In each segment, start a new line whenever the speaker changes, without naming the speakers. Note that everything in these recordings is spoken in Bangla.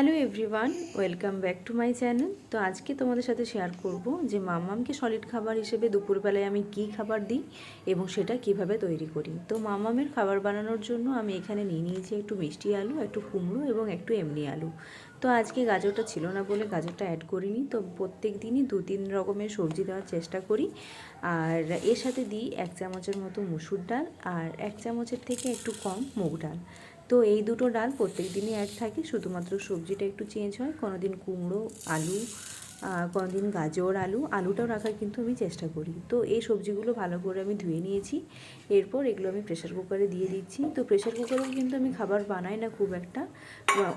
Hello everyone, welcome back to my channel. তো আজকে তোমাদের সাথে শেয়ার করব যে মামামকে সলিড খাবার হিসেবে দুপুরবেলায় আমি কি খাবার দিই এবং সেটা কীভাবে তৈরি করি। তো মামামের খাবার বানানোর জন্য আমি এখানে নিয়ে নিয়েছি একটু মিষ্টি আলু, একটু কুমড়ো এবং একটু এমনি আলু। তো আজকে গাজরটা ছিল না বলে গাজরটা অ্যাড করিনি। তো প্রত্যেক দিনই দু তিন রকমের সবজি দেওয়ার চেষ্টা করি। আর এর সাথে দিই এক চামচের মতো মুসুর ডাল আর এক চামচের থেকে একটু কম মুগ ডাল। তো এই দুটো ডাল প্রত্যেক দিনই অ্যাড থাকে। শুধুমাত্র সবজিটা একটু চেঞ্জ হয়। কোনো দিন কুমড়ো, আলু কোনো দিন গাজর, আলু, আলুটাও রাখার কিন্তু আমি চেষ্টা করি। তো এই সবজিগুলো ভালো করে আমি ধুয়ে নিয়েছি। এরপর এগুলো আমি প্রেশার কুকারে দিয়ে দিচ্ছি। তো প্রেশার কুকারেও কিন্তু আমি খাবার বানাই না খুব একটা।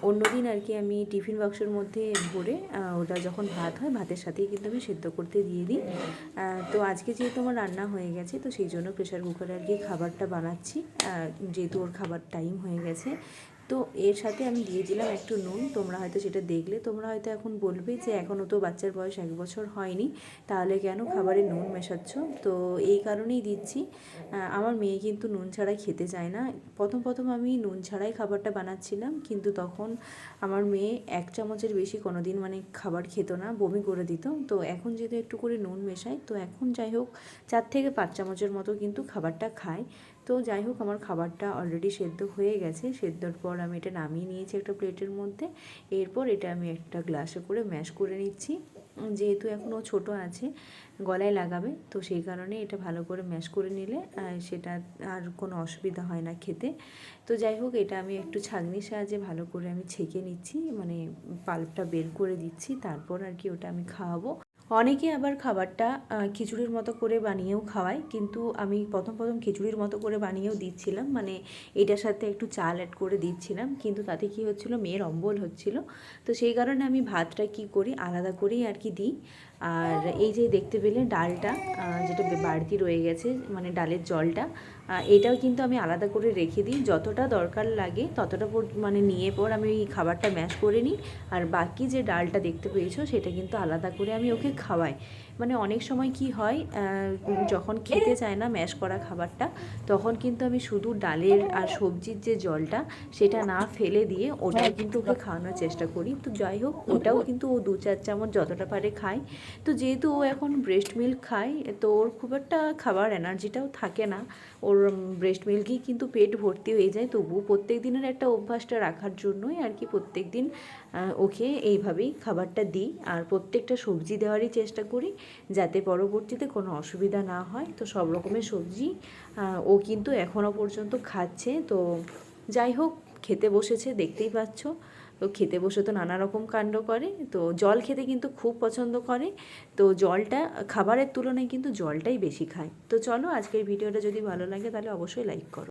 অন্য দিন আর কি আমি টিফিন বাক্সের মধ্যে ভরে ওটা যখন ভাত হয়, ভাতের সাথেই কিন্তু আমি সেদ্ধ করতে দিয়ে দিই। তো আজকে যেহেতু আমার রান্না হয়ে গেছে, তো সেই জন্য প্রেশার কুকারে আর কি খাবারটা বানাচ্ছি। যেহেতু ওর খাবার টাইম হয়ে গেছে তো এর সাথে আমি দিয়ে দিলাম একটু নুন। তোমরা হয়তো সেটা দেখলে। তোমরা হয়তো এখন বলবে যে এখনও তো বাচ্চার বয়স এক বছর হয়নি। তাহলে কেন খাবারে নুন মেশাচ্ছ? তো এই কারণেই দিচ্ছি। আমার মেয়ে কিন্তু নুন ছাড়াই খেতে চায় না। প্রথম প্রথম আমি নুন ছাড়াই খাবারটা বানাচ্ছিলাম। কিন্তু তখন আমার মেয়ে এক চামচের বেশি কোনো দিন মানে খাবার খেত না, বমি করে দিত। তো এখন যেহেতু একটু করে নুন মেশাই তো এখন যাই হোক, চার থেকে পাঁচ চামচের মতো কিন্তু খাবারটা খায়। তো যাই হোক, আমার খাবারটা অলরেডি সেদ্ধ হয়ে গেছে। সেদ্ধর পর আমি এটা নামিয়ে নিয়েছি একটা প্লেটের মধ্যে। এরপর এটা আমি একটা গ্লাসে করে ম্যাশ করে নিচ্ছি। যেহেতু এখনও ছোট আছে, গলায় লাগাবে, তো সেই কারণে এটা ভালো করে ম্যাশ করে নিলে সেটা আর কোনো অসুবিধা হয় না খেতে। তো যাই হোক, এটা আমি একটু ছাগনির সাহায্যে ভালো করে আমি ছেঁকে নিচ্ছি মানে পাল্পটা বের করে দিচ্ছি। তারপর আর কি ওটা আমি খাওয়াবো। অনেকে আবার খাবারটা খিচুড়ির মতো করে বানিয়েও খাওয়ায়। কিন্তু আমি প্রথম প্রথম খিচুড়ির মতো করে বানিয়েও দিচ্ছিলাম। মানে এটার সাথে একটু চাল অ্যাড করে দিচ্ছিলাম। কিন্তু তাতে কি হচ্ছিল? মেয়ের অম্বল হচ্ছিল। তো সেই কারণে আমি ভাতটা কি করি? আলাদা করেই আর কি দিই। আর এই যে দেখতে পেলে ডালটা যেটা বাড়তি রয়ে গেছে মানে ডালের জলটা এটাও কিন্তু আমি আলাদা করে রেখে দিই। যতটা দরকার লাগে ততটা মানে নিয়ে পর আমি ওই খাবারটা ম্যাশ করে নিই। আর বাকি যে ডালটা দেখতে পেয়েছ, সেটা কিন্তু আলাদা করে আমি ওকে খাওয়াই। মানে অনেক সময় কি হয় যখন খেতে চায় না ম্যাশ করা খাবারটা, তখন কিন্তু আমি শুধু ডালের আর সবজির যে জলটা, সেটা না ফেলে দিয়ে ওটাও কিন্তু ওকে খাওয়ানোর চেষ্টা করি। তো যাই হোক, ওটাও কিন্তু ও দু চার চামচ যতটা পারে খায়। তো যেহেতু ও এখন ব্রেস্ট মিল্ক খায়, তো ওর খুব একটা খাবার এনার্জিটাও থাকে না। ওর ব্রেস্ট মিল্কই কিন্তু পেট ভর্তি হয়ে যায় তবু প্রত্যেক দিনের একটা অভ্যাসটা রাখার জন্যই আর কি প্রত্যেক দিন ওকে এইভাবেই খাবারটা দিই। আর প্রত্যেকটা সবজি দেওয়ারই চেষ্টা করি যাতে পরবর্তীতে কোনো অসুবিধা না হয়। তো সব রকমের সবজি ও কিন্তু এখনও পর্যন্ত খাচ্ছে। তো যাই হোক, খেতে বসেছে, দেখতেই পাচ্ছ। তো খেতে বসে তো নানা রকম কাণ্ড করে, তো জল খেতে কিন্তু খুব পছন্দ করে। তো জলটা, খাবারের তুলনায় কিন্তু জলটাই বেশি খায়। তো চলো আজকের ভিডিওটা যদি ভালো লাগে তাহলে অবশ্যই লাইক করো।